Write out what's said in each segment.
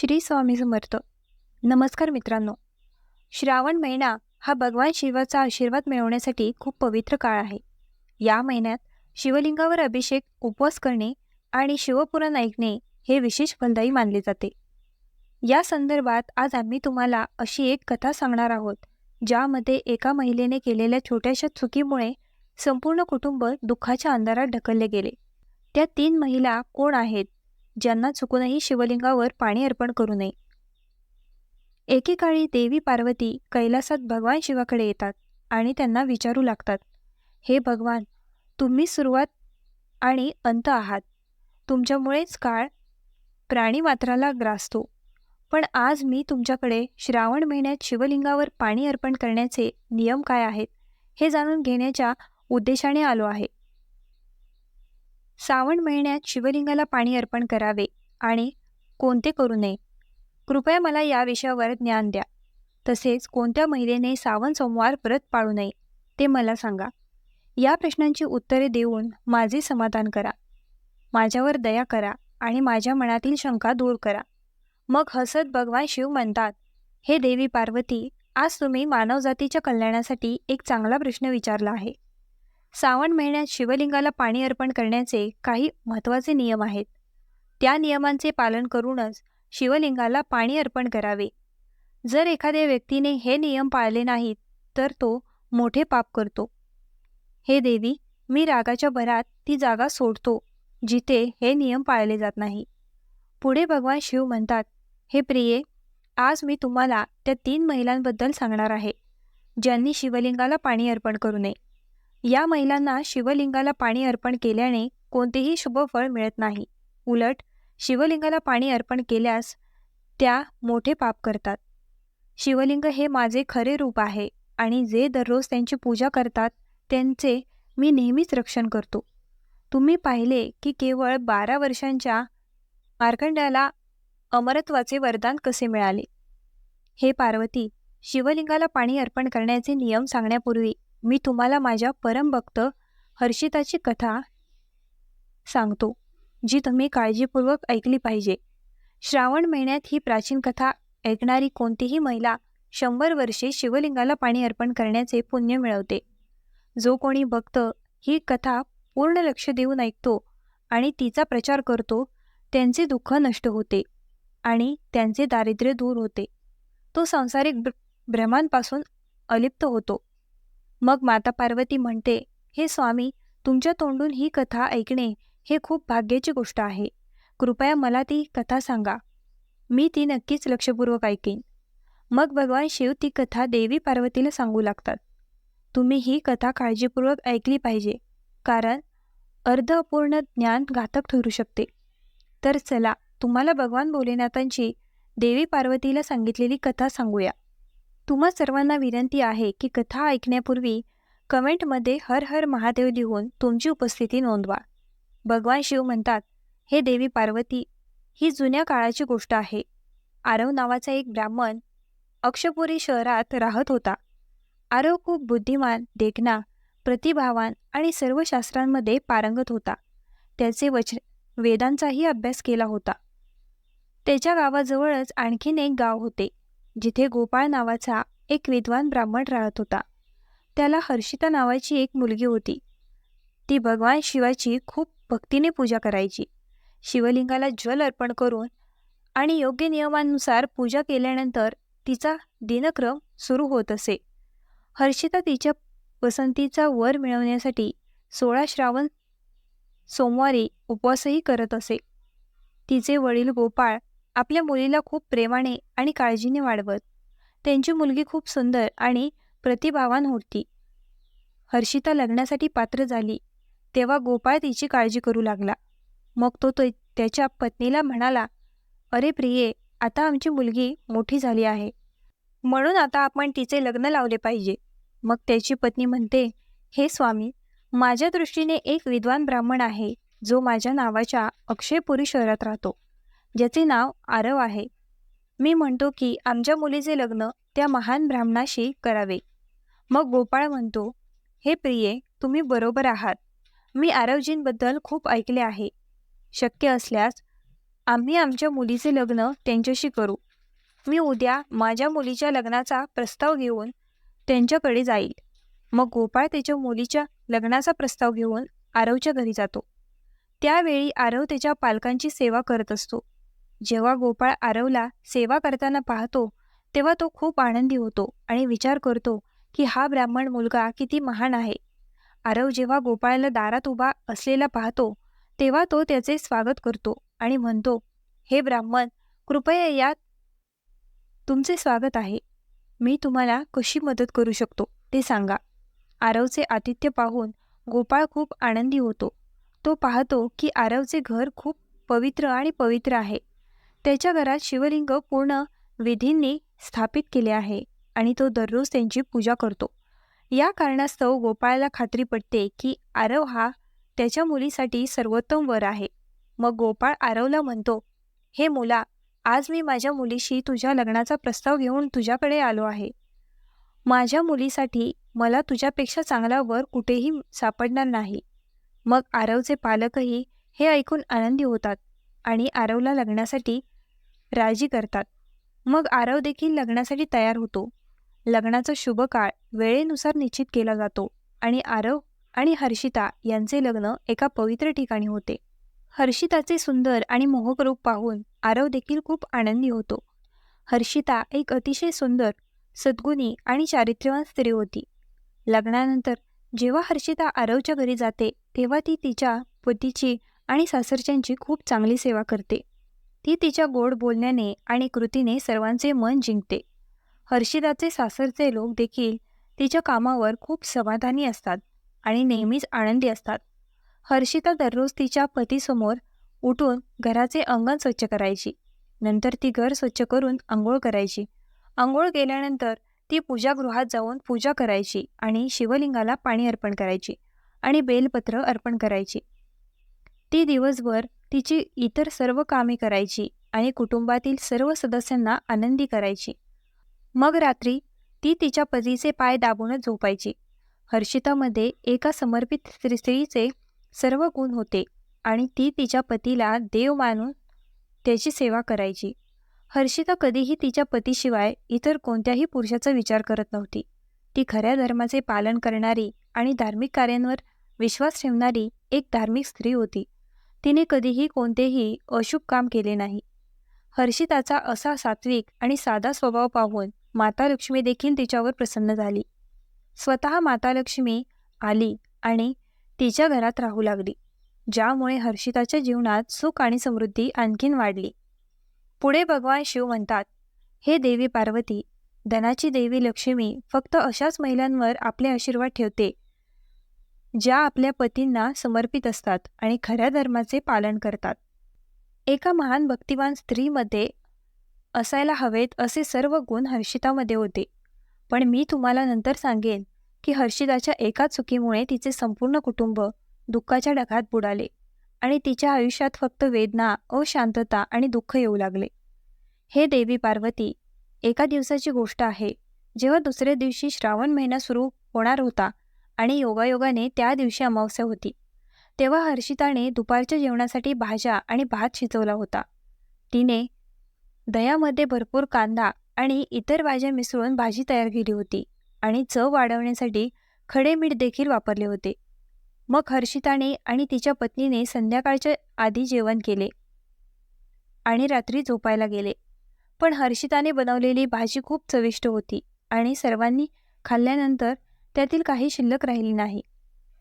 श्री स्वामी समर्थ. नमस्कार मित्रांनो. श्रावण महिना हा भगवान शिवाचा आशीर्वाद मिळवण्यासाठी खूप पवित्र काळ आहे. या महिन्यात शिवलिंगावर अभिषेक उपवास करणे आणि शिवपुराण ऐकणे हे विशेष फलदायी मानले जाते. या संदर्भात आज आम्ही तुम्हाला अशी एक कथा सांगणार आहोत ज्यामध्ये एका महिलेने केलेल्या छोट्याशा चुकीमुळे संपूर्ण कुटुंब दुःखाच्या अंधारात ढकलले गेले. त्या तीन महिला कोण आहेत? ज्यांना चुकूनही शिवलिंगावर पाणी अर्पण करू नये. एकेकाळी देवी पार्वती कैलासात भगवान शिवाकडे येतात आणि त्यांना विचारू लागतात हे भगवान तुम्ही सुरुवात आणि अंत आहात. तुमच्यामुळेच काळ प्राणीमात्राला ग्रासतो. पण आज मी तुमच्याकडे श्रावण महिन्यात शिवलिंगावर पाणी अर्पण करण्याचे नियम काय आहेत हे जाणून घेण्याच्या उद्देशाने आलो आहे. श्रावण महिन्यात शिवलिंगाला पाणी अर्पण करावे आणि कोणते करू नये? कृपया मला या विषयावर ज्ञान द्या. तसेच कोणत्या महिलेने सावन सोमवार व्रत पाळू नये ते मला सांगा. या प्रश्नांची उत्तरे देऊन माझे समाधान करा. माझ्यावर दया करा आणि माझ्या मनातील शंका दूर करा. मग हसत भगवान शिव म्हणतात हे देवी पार्वती आज तुम्ही मानवजातीच्या कल्याणासाठी एक चांगला प्रश्न विचारला आहे. श्रावण महिन्यात शिवलिंगाला पाणी अर्पण करण्याचे काही महत्त्वाचे नियम आहेत. त्या नियमांचे पालन करूनच शिवलिंगाला पाणी अर्पण करावे. जर एखाद्या व्यक्तीने हे नियम पाळले नाहीत तर तो मोठे पाप करतो. हे देवी मी रागाच्या भरात ती जागा सोडतो जिथे हे नियम पाळले जात नाही. पुढे भगवान शिव म्हणतात हे प्रिये आज मी तुम्हाला त्या तीन महिलांबद्दल सांगणार आहे ज्यांनी शिवलिंगाला पाणी अर्पण करू नये. या महिलांना शिवलिंगाला पाणी अर्पण केल्याने कोणतेही शुभ फळ मिळत नाही. उलट शिवलिंगाला पाणी अर्पण केल्यास त्या मोठे पाप करतात. शिवलिंग हे माझे खरे रूप आहे आणि जे दररोज त्यांची पूजा करतात त्यांचे मी नेहमीच रक्षण करतो. तुम्ही पाहिले की केवळ बारा वर्षांच्या मार्कंड्याला अमरत्वाचे वरदान कसे मिळाले? हे पार्वती शिवलिंगाला पाणी अर्पण करण्याचे नियम सांगण्यापूर्वी मी तुम्हाला माझ्या परमभक्त हर्षिताची कथा सांगतो जी तुम्ही काळजीपूर्वक ऐकली पाहिजे. श्रावण महिन्यात ही प्राचीन कथा ऐकणारी कोणतीही महिला शंभर वर्षे शिवलिंगाला पाणी अर्पण करण्याचे पुण्य मिळवते. जो कोणी भक्त ही कथा पूर्ण लक्ष देऊन ऐकतो आणि तिचा प्रचार करतो त्यांचे दुःख नष्ट होते आणि त्यांचे दारिद्र्य दूर होते. तो सांसारिक भ्रमांपासून अलिप्त होतो. मग माता पार्वती म्हणते हे स्वामी तुमच्या तोंडून ही कथा ऐकणे हे खूप भाग्याची गोष्ट आहे. कृपया मला ती कथा सांगा. मी ती नक्कीच लक्षपूर्वक ऐकेन. मग भगवान शिव ती कथा देवी पार्वतीला सांगू लागतात. तुम्ही ही कथा काळजीपूर्वक ऐकली पाहिजे कारण अर्ध अपूर्ण ज्ञान घातक ठरू शकते. तर चला तुम्हाला भगवान भोलेनाथांची देवी पार्वतीला सांगितलेली कथा सांगूया. तुम्हा सर्वांना विनंती आहे की कथा ऐकण्यापूर्वी कमेंटमध्ये हर हर महादेव लिहून तुमची उपस्थिती नोंदवा. भगवान शिव म्हणतात हे देवी पार्वती ही जुन्या काळाची गोष्ट आहे. आरव नावाचा एक ब्राह्मण अक्षपुरी शहरात राहत होता. आरव खूप बुद्धिमान देखणा प्रतिभावान आणि सर्व शास्त्रांमध्ये पारंगत होता. त्याचे वच वेदांचाही अभ्यास केला होता. त्याच्या गावाजवळच आणखीन एक गाव होते. जिथे गोपाळ नावाचा एक विद्वान ब्राह्मण राहत होता. त्याला हर्षिता नावाची एक मुलगी होती. ती भगवान शिवाची खूप भक्तीने पूजा करायची. शिवलिंगाला जल अर्पण करून आणि योग्य नियमांनुसार पूजा केल्यानंतर तिचा दिनक्रम सुरू होत असे. हर्षिता तिच्या पसंतीचा वर मिळवण्यासाठी सोळा श्रावण सोमवारी उपवासही करत असे. तिचे वडील गोपाळ आपल्या मुलीला खूप प्रेमाने आणि काळजीने वाढवत. त्यांची मुलगी खूप सुंदर आणि प्रतिभावान होती. हर्षिता लग्नासाठी पात्र झाली. तेव्हा गोपाळ तिची काळजी करू लागला. मग तो तो त्याच्या पत्नीला म्हणाला अरे प्रिये आता आमची मुलगी मोठी झाली आहे. म्हणून आता आपण तिचे लग्न लावले पाहिजे. मग त्याची पत्नी म्हणते हे स्वामी माझ्या दृष्टीने एक विद्वान ब्राह्मण आहे जो माझ्या नावाच्या अक्षयपुरी शहरात राहतो. ज्याचे नाव आरव आहे. मी म्हणतो की आमच्या मुलीचे लग्न त्या महान ब्राह्मणाशी करावे. मग गोपाळ म्हणतो हे प्रिये तुम्ही बरोबर आहात. मी आरवजींबद्दल खूप ऐकले आहे. शक्य असल्यास आम्ही आमच्या मुलीचे लग्न त्यांच्याशी करू. मी उद्या माझ्या मुलीच्या लग्नाचा प्रस्ताव घेऊन त्यांच्याकडे जाईल. मग गोपाळ त्याच्या मुलीच्या लग्नाचा प्रस्ताव घेऊन आरवच्या घरी जातो. त्यावेळी आरव त्याच्या पालकांची सेवा करत असतो. जेव्हा गोपाळ आरवला सेवा करताना पाहतो तेव्हा तो खूप आनंदी होतो आणि विचार करतो की हा ब्राह्मण मुलगा किती महान आहे. आरव जेव्हा गोपाळला दारात उभा असलेला पाहतो तेव्हा तो त्याचे स्वागत करतो आणि म्हणतो हे ब्राह्मण कृपया यात तुमचे स्वागत आहे. मी तुम्हाला कशी मदत करू शकतो ते सांगा. आरवचे आतिथ्य पाहून गोपाळ खूप आनंदी होतो. तो पाहतो की आरवचे घर खूप पवित्र आणि पवित्र आहे. त्याच्या घरात शिवलिंग पूर्ण विधींनी स्थापित केले आहे आणि तो दररोज त्यांची पूजा करतो. या कारणास्तव गोपाळाला खात्री पडते की आरव हा त्याच्या मुलीसाठी सर्वोत्तम वर आहे. मग गोपाळ आरवला म्हणतो हे मुला आज मी माझ्या मुलीशी तुझ्या लग्नाचा प्रस्ताव घेऊन तुझ्याकडे आलो आहे. माझ्या मुलीसाठी मला तुझ्यापेक्षा चांगला वर कुठेही सापडणार नाही. मग आरवचे पालकही हे ऐकून आनंदी होतात. आणि आरवला लग्नासाठी राजी करतात. मग आरव देखील लग्नासाठी तयार होतो. लग्नाचा शुभ काळ वेळेनुसार निश्चित केला जातो आणि आरव आणि हर्षिता यांचे लग्न एका पवित्र ठिकाणी होते. हर्षिताचे सुंदर आणि मोहक रूप पाहून आरव देखील खूप आनंदी होतो. हर्षिता एक अतिशय सुंदर सद्गुणी आणि चारित्र्यवान स्त्री होती. लग्नानंतर जेव्हा हर्षिता आरवच्या घरी जाते तेव्हा ती तिच्या पतीची आणि सासरच्यांची खूप चांगली सेवा करते. ती तिच्या गोड बोलण्याने आणि कृतीने सर्वांचे मन जिंकते. हर्षिदाचे सासरचे लोक देखील तिच्या कामावर खूप समाधानी असतात आणि नेहमीच आनंदी असतात. हर्षिता दररोज तिच्या पतीसमोर उठून घराचे अंगण स्वच्छ करायची. नंतर ती घर स्वच्छ करून आंघोळ करायची. आंघोळ केल्यानंतर ती पूजागृहात जाऊन पूजा करायची आणि शिवलिंगाला पाणी अर्पण करायची आणि बेलपत्र अर्पण करायची. ती दिवसभर तिची इतर सर्व कामे करायची आणि कुटुंबातील सर्व सदस्यांना आनंदी करायची. मग रात्री ती तिच्या पतीचे पाय दाबूनच झोपायची. हर्षितामध्ये एका समर्पित स्त्रीचे सर्व गुण होते आणि ती तिच्या पतीला देव मानून त्याची सेवा करायची. हर्षिता कधीही तिच्या पतीशिवाय इतर कोणत्याही पुरुषाचा विचार करत नव्हती. ती खऱ्या धर्माचे पालन करणारी आणि धार्मिक कार्यांवर विश्वास ठेवणारी एक धार्मिक स्त्री होती. तिने कधीही कोणतेही अशुभ काम केले नाही. हर्षिताचा असा सात्विक आणि साधा स्वभाव पाहून माता लक्ष्मी देखील तिच्यावर प्रसन्न झाली. स्वतः माता लक्ष्मी आली आणि तिच्या घरात राहू लागली ज्यामुळे हर्षिताच्या जीवनात सुख आणि समृद्धी आणखीन वाढली. पुढे भगवान शिव म्हणतात हे देवी पार्वती धनाची देवी लक्ष्मी फक्त अशाच महिलांवर आपले आशीर्वाद ठेवते ज्या आपल्या पतींना समर्पित असतात आणि खऱ्या धर्माचे पालन करतात. एका महान भक्तिवान स्त्रीमध्ये असायला हवेत असे सर्व गुण हर्षितामध्ये होते. पण मी तुम्हाला नंतर सांगेन की हर्षिताच्या एका चुकीमुळे तिचे संपूर्ण कुटुंब दुःखाच्या ढगात बुडाले आणि तिच्या आयुष्यात फक्त वेदना अशांतता आणि दुःख येऊ लागले. हे देवी पार्वती एका दिवसाची गोष्ट आहे. जेव्हा दुसऱ्या दिवशी श्रावण महिना सुरू होणार होता आणि योगायोगाने त्या दिवशी अमावस्या होती. तेव्हा हर्षिताने दुपारच्या जेवणासाठी भाज्या आणि भात शिजवला होता. तिने दह्यामध्ये भरपूर कांदा आणि इतर भाज्या मिसळून भाजी तयार केली होती आणि चव वाढवण्यासाठी खडे मीठ देखील वापरले होते. मग हर्षिताने आणि तिच्या पत्नीने संध्याकाळच्या आधी जेवण केले आणि रात्री झोपायला गेले. पण हर्षिताने बनवलेली भाजी खूप चविष्ट होती आणि सर्वांनी खाल्ल्यानंतर त्यातील काही शिल्लक राहिली नाही.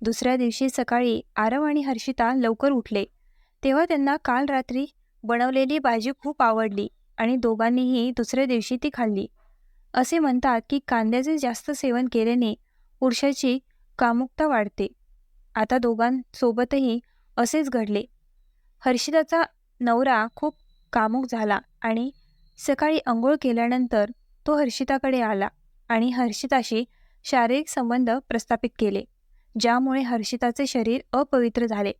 दुसऱ्या दिवशी सकाळी आरव आणि हर्षिता लवकर उठले. तेव्हा त्यांना काल रात्री बनवलेली भाजी खूप आवडली आणि दोघांनीही दुसऱ्या दिवशी ती खाल्ली. असे म्हणतात की कांद्याचे जास्त सेवन केल्याने पुरुषाची कामुकता वाढते. आता दोघांसोबतही असेच घडले. हर्षिताचा नवरा खूप कामुक झाला आणि सकाळी आंघोळ केल्यानंतर तो हर्षिताकडे आला आणि हर्षिताशी शारीरिक संबंध प्रस्थापित केले ज्यामुळे हर्षिताचे शरीर अपवित्र झाले.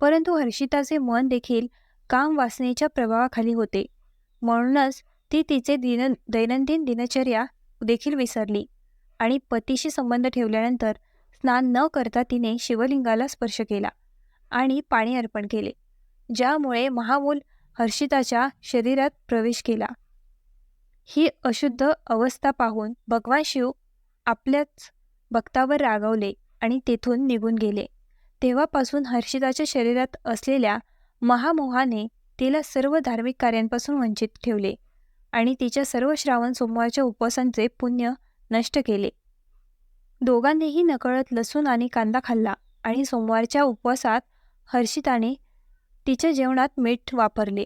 परंतु हर्षिताचे मन देखील काम वासनेच्या प्रभावाखाली होते. म्हणूनच ती तिचे दिन दैनंदिन दिनचर्या देखील विसरली आणि पतीशी संबंध ठेवल्यानंतर स्नान न करता तिने शिवलिंगाला स्पर्श केला आणि पाणी अर्पण केले ज्यामुळे महामूल हर्षिताच्या शरीरात प्रवेश केला. ही अशुद्ध अवस्था पाहून भगवान शिव आपल्याच भक्तावर रागावले आणि तेथून निघून गेले. तेव्हापासून हर्षिताच्या शरीरात असलेल्या महामोहाने तिला सर्व धार्मिक कार्यांपासून वंचित ठेवले आणि तिच्या सर्व श्रावण सोमवारच्या उपवासांचे पुण्य नष्ट केले. दोघांनीही नकळत लसूण आणि कांदा खाल्ला आणि सोमवारच्या उपवासात हर्षिताने तिच्या जेवणात मीठ वापरले.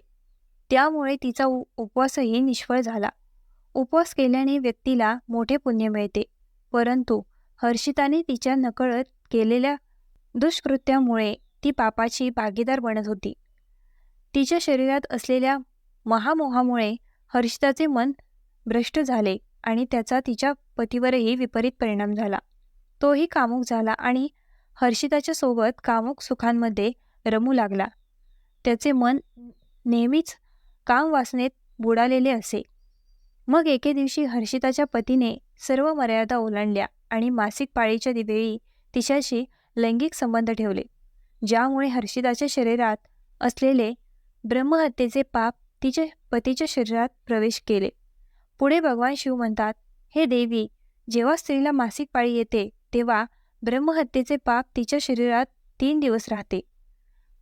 त्यामुळे तिचा उपवासही निष्फळ झाला. उपवास केल्याने व्यक्तीला मोठे पुण्य मिळते. परंतु हर्षिताने तिच्या नकळत केलेल्या दुष्कृत्यामुळे ती पापाची भागीदार बनत होती. तिच्या शरीरात असलेल्या महामोहामुळे हर्षिताचे मन भ्रष्ट झाले आणि त्याचा तिच्या पतीवरही विपरीत परिणाम झाला. तोही कामुक झाला आणि हर्षिताच्या सोबत कामुक सुखांमध्ये रमू लागला. त्याचे मन नेहमीच कामवासनेत बुडालेले असे. मग एके दिवशी हर्षिताच्या पतीने सर्व मर्यादा ओलांडल्या आणि मासिक पाळीच्या वेळी तिच्याशी लैंगिक संबंध ठेवले ज्यामुळे हर्षिताच्या शरीरात असलेले ब्रह्महत्येचे पाप तिच्या पतीच्या शरीरात प्रवेश केले. पुढे भगवान शिव म्हणतात हे देवी जेव्हा स्त्रीला मासिक पाळी येते तेव्हा ब्रह्महत्येचे पाप तिच्या शरीरात तीन दिवस राहते.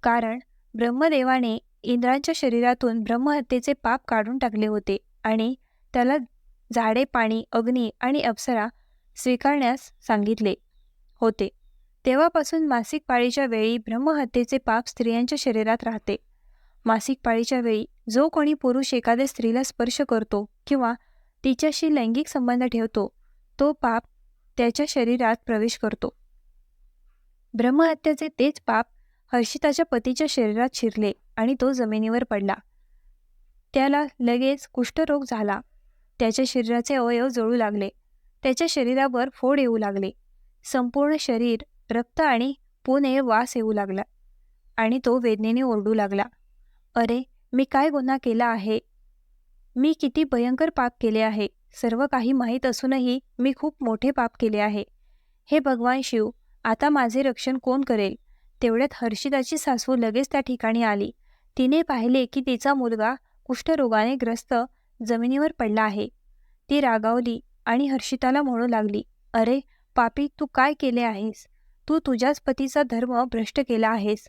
कारण ब्रह्मदेवाने इंद्रांच्या शरीरातून ब्रह्महत्येचे पाप काढून टाकले होते आणि त्याला झाडे पाणी अग्नी आणि अप्सरा स्वीकारण्यास सांगितले होते. तेव्हापासून मासिक पाळीच्या वेळी ब्रह्महत्येचे पाप स्त्रियांच्या शरीरात राहते. मासिक पाळीच्या वेळी जो कोणी पुरुष एखाद्या स्त्रीला स्पर्श करतो किंवा तिच्याशी लैंगिक संबंध ठेवतो तो पाप त्याच्या शरीरात प्रवेश करतो. ब्रह्महत्याचे तेच पाप हर्षिताच्या पतीच्या शरीरात शिरले आणि तो जमिनीवर पडला. त्याला लगेच कुष्ठरोग झाला. त्याच्या शरीराचे अवयव जळू लागले. त्याच्या शरीरावर फोड येऊ लागले. संपूर्ण शरीर रक्त आणि पुणे वास येऊ लागला आणि तो वेदनेने ओरडू लागला. अरे मी काय गुन्हा केला आहे? मी किती भयंकर पाप केले आहे. सर्व काही माहीत असूनही मी खूप मोठे पाप केले आहे. हे भगवान शिव आता माझे रक्षण कोण करेल? तेवढ्यात हर्षिताची सासू लगेच त्या ठिकाणी आली. तिने पाहिले की तिचा मुलगा कुष्ठरोगाने ग्रस्त जमिनीवर पडला आहे. ती रागावली आणि हर्षिताला म्हणू लागली अरे पापी तू काय केले आहेस? तू तुझ्याच पतीचा धर्म भ्रष्ट केला आहेस.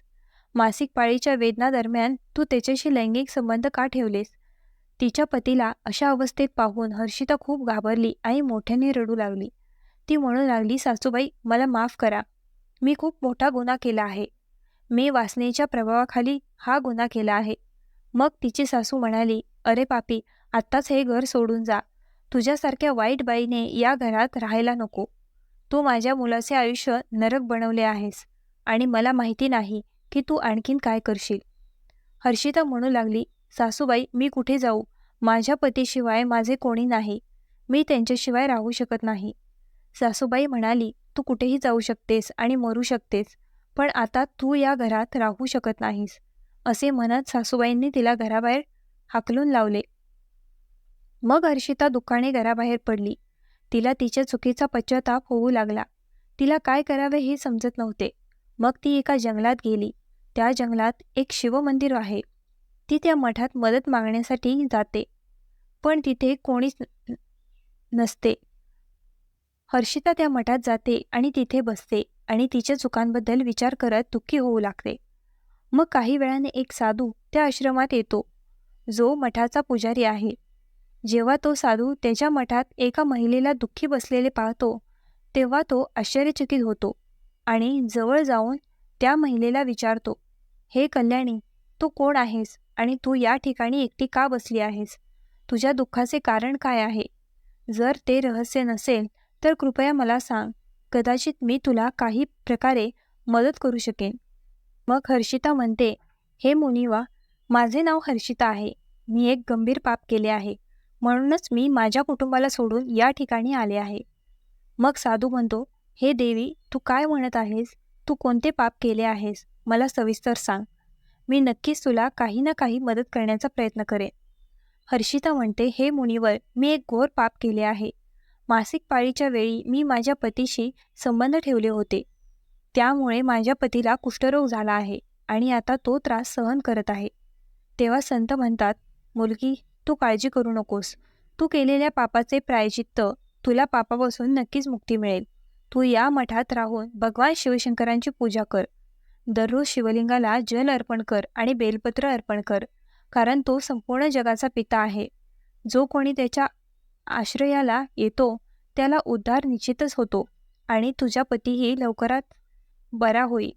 मासिक पाळीच्या वेदनादरम्यान तू त्याच्याशी लैंगिक संबंध का ठेवलेस? तिच्या पतीला अशा अवस्थेत पाहून हर्षिता खूप घाबरली आणि मोठ्याने रडू लागली. ती म्हणू लागली सासूबाई मला माफ करा. मी खूप मोठा गुन्हा केला आहे. मी वासनेच्या प्रभावाखाली हा गुन्हा केला आहे. मग तिची सासू म्हणाली अरे पापी आत्ताच हे घर सोडून जा. तुझ्यासारख्या वाईट बाईने या घरात राहायला नको. तू माझ्या मुलाचे आयुष्य नरक बनवले आहेस आणि मला माहिती नाही की तू आणखीन काय करशील. हर्षिता म्हणू लागली सासूबाई मी कुठे जाऊ? माझ्या पतीशिवाय माझे कोणी नाही. मी त्यांच्याशिवाय राहू शकत नाही. सासूबाई म्हणाली तू कुठेही जाऊ शकतेस आणि मरू शकतेस पण आता तू या घरात राहू शकत नाहीस. असे म्हणत सासूबाईंनी तिला घराबाहेर हाकलून लावले. मग हर्षिता दुकाने घराबाहेर पडली. तिला तिच्या चुकीचा पश्चाताप होऊ लागला. तिला काय करावे हे समजत नव्हते. मग ती एका जंगलात गेली. त्या जंगलात एक शिवमंदिर आहे. ती त्या मठात मदत मागण्यासाठी जाते. पण तिथे कोणीच नसते. हर्षिता त्या मठात जाते आणि तिथे बसते आणि तिच्या चुकांबद्दल विचार करत दुःखी होऊ लागते. मग काही वेळाने एक साधू त्या आश्रमात येतो. जो मठाचा पुजारी आहे. जेव्हा तो साधू त्याच्या मठात एका महिलेला दुःखी बसलेले पाहतो तेव्हा तो आश्चर्यचकित होतो आणि जवळ जाऊन त्या महिलेला विचारतो हे कल्याणी तू कोण आहेस आणि तू या ठिकाणी एकटी का बसली आहेस? तुझ्या दुःखाचे कारण काय आहे? जर ते रहस्य नसेल तर कृपया मला सांग कदाचित मी तुला काही प्रकारे मदत करू शकेन. मग हर्षिता म्हणते हे मुनिवा माझे नाव हर्षिता आहे. मी एक गंभीर पाप केले आहे. म्हणूनच मी माझ्या कुटुंबाला सोडून या ठिकाणी आले आहे. मग साधू म्हणतो हे देवी तू काय म्हणत आहेस? तू कोणते पाप केले आहेस? मला सविस्तर सांग. मी नक्कीच तुला काही ना काही मदत करण्याचा प्रयत्न करेन. हर्षिता म्हणते हे मुनिवर मी एक घोर पाप केले आहे. मासिक पाळीच्या वेळी मी माझ्या पतीशी संबंध ठेवले होते. त्यामुळे माझ्या पतीला कुष्ठरोग झाला आहे आणि आता तो त्रास सहन करत आहे. तेव्हा संत म्हणतात मुलगी तू काळजी करू नकोस. तू केलेल्या पापाचे प्रायचित्त तुला पापापासून नक्कीच मुक्ती मिळेल. तू या मठात राहून भगवान शिवशंकरांची पूजा कर. दररोज शिवलिंगाला जल अर्पण कर आणि बेलपत्र अर्पण कर कारण तो संपूर्ण जगाचा पिता आहे. जो कोणी त्याच्या आश्रयाला येतो त्याला उद्धार निश्चितच होतो आणि तुझा पतीही लवकरात बरा होईल.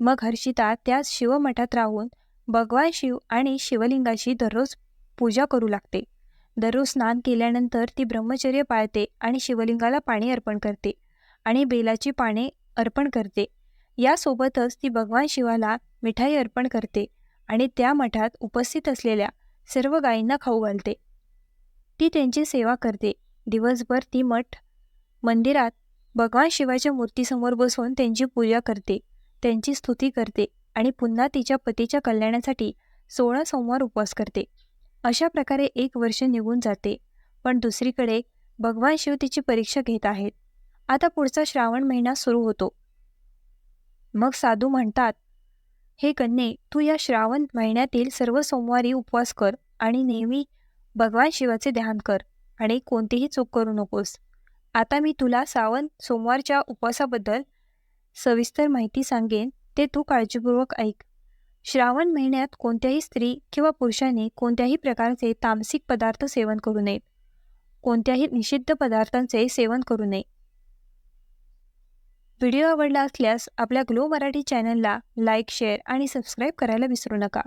मग हर्षिता त्याच शिवमठात राहून भगवान शिव आणि शिवलिंगाशी दररोज पूजा करू लागते. दररोज स्नान केल्यानंतर ती ब्रह्मचर्य पाळते आणि शिवलिंगाला पाणी अर्पण करते आणि बेलाची पाने अर्पण करते. यासोबतच ती भगवान शिवाला मिठाई अर्पण करते आणि त्या मठात उपस्थित असलेल्या सर्व गायींना खाऊ घालते. ती त्यांची सेवा करते. दिवसभर ती मठ मंदिरात भगवान शिवाच्या मूर्तीसमोर बसून त्यांची पूजा करते त्यांची स्तुती करते आणि पुन्हा तिच्या पतीच्या कल्याणासाठी सोळा सोमवार उपवास करते. अशा प्रकारे एक वर्ष निघून जाते. पण दुसरीकडे भगवान शिव तिची परीक्षा घेत आहेत. आता पुढचा श्रावण महिना सुरू होतो. मग साधू म्हणतात हे कन्ये तू या श्रावण महिन्यातील सर्व सोमवारी उपवास कर आणि नेहमी भगवान शिवाचे ध्यान कर आणि कोणतीही चूक करू नकोस. आता मी तुला सावन सोमवारच्या उपवासाबद्दल सविस्तर माहिती सांगेन ते तू काळजीपूर्वक ऐक. श्रावण महिन्यात कोणत्याही स्त्री किंवा पुरुषाने कोणत्याही प्रकारचे तामसिक पदार्थ सेवन करू नये. कोणत्याही निषिद्ध पदार्थांचे सेवन करू नये. व्हिडिओ आवडला असल्यास आपल्या ग्लो मराठी चॅनलला लाईक शेअर आणि सबस्क्राईब करायला विसरू नका.